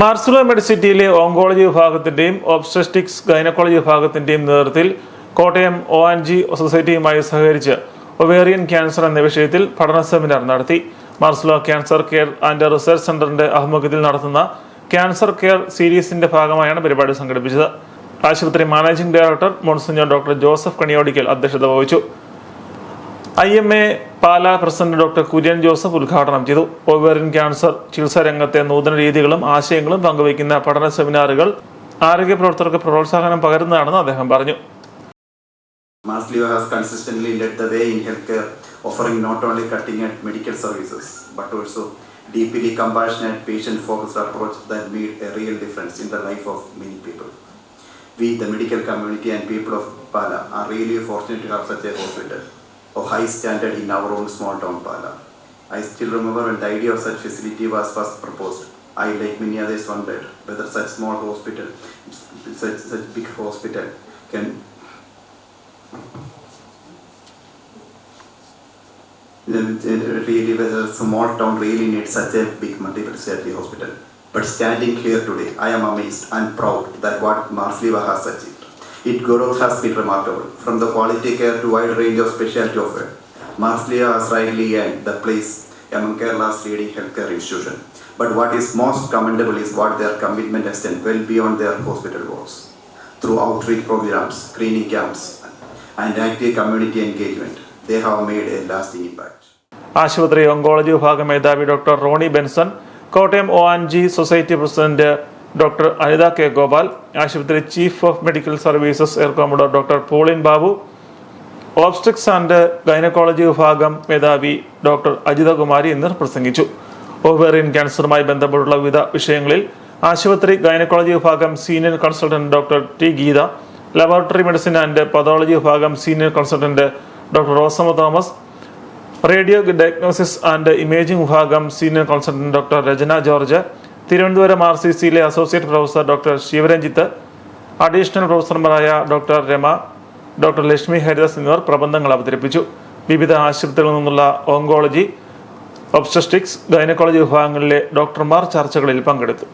മാർസുലോ മെഡിസിറ്റിയിലെ ഓങ്കോളജി വിഭാഗത്തിന്റെയും obstetrics gynaecology വിഭാഗത്തിന്റെയും നേതൃത്വത്തിൽ കോട്ടയം ഒ ആൻ ജി സൊസൈറ്റിയുമായി സഹകരിച്ച് ഒവേറിയൻ ക്യാൻസർ എന്ന വിഷയത്തിൽ പഠന സെമിനാർ നടത്തി. മാർസുലോ ക്യാൻസർ കെയർ ആൻഡ് റിസർച്ച് സെന്ററിന്റെ ആഭിമുഖ്യത്തിൽ നടത്തുന്ന ക്യാൻസർ കെയർ സീരീസിന്റെ ഭാഗമായാണ് പരിപാടി സംഘടിപ്പിച്ചത്. ആശുപത്രി managing director monsignor doctor Joseph Kaniyodickal അധ്യക്ഷത വഹിച്ചു. I M A Pala president doctor Kurian Joseph ഉദ്ഘാടനം ചെയ്തു ഓവേറിയൻ ക്യാൻസർ ചികിത്സാ രംഗത്തെ നൂതന രീതികളും ആശയങ്ങളും പങ്കുവയ്ക്കുന്ന പഠന സെമിനാറുകൾ ആരോഗ്യ പ്രവർത്തകർക്ക് പ്രോത്സാഹനം പകരുന്നതാണെന്ന് അദ്ദേഹം പറഞ്ഞു Maslio has consistently led the way in healthcare, offering not only cutting-edge medical services, but also deeply compassionate, patient-focused approach that made a real difference in the life of many people. We, the medical community and people of Pala, are really fortunate to have such a hospital of high standard in our own small town Pala. I still remember when the idea of such facility was first proposed. I, like many others, wondered whether such small hospital, such, such big hospital can really whether small town really needs such a big multi-specialty hospital. But standing here today, I am amazed and proud that what Marsliva has achieved. Its growth has been remarkable, from the quality care to wide range of specialty offered. Marsliva has rightly earned the place among Kerala's leading healthcare institution. But what is most commendable is what their commitment extends well beyond their hospital walls. Through outreach programs, screening camps, and active community engagement, they have made a lasting impact. ആശുപത്രി oncology വിഭാഗം മേധാവി doctor Ronnie Benson Kottayam O N G society president doctor Anitha K Gopal ആശുപത്രി chief of medical services air commodore doctor Paulin Babu obstetrics and gynaecology വിഭാഗം മേധാവി doctor Ajithakumari എന്നിവർ പ്രസംഗിച്ചു. Ovarian ക്യാൻസറുമായി ബന്ധപ്പെട്ടുള്ള വിവിധ വിഷയങ്ങളിൽ ആശുപത്രി ഗൈനക്കോളജി വിഭാഗം senior consultant doctor T Geetha laboratory medicine and pathology വിഭാഗം senior consultant doctor Rosamma Thomas radio diagnosis and imaging വിഭാഗം senior consultant doctor Rachana George Thiruvananthapuram R C സിയിലെ associate professor doctor Sivaranjith additional പ്രൊഫസർമാരായ doctor Rama doctor Lakshmi Haridas എന്നിവർ പ്രബന്ധങ്ങൾ അവതരിപ്പിച്ചു. വിവിധ ആശുപത്രികളിൽ നിന്നുള്ള oncology obstetrics gynaecology വിഭാഗങ്ങളിലെ ഡോക്ടർമാർ ചർച്ചകളിൽ പങ്കെടുത്തു.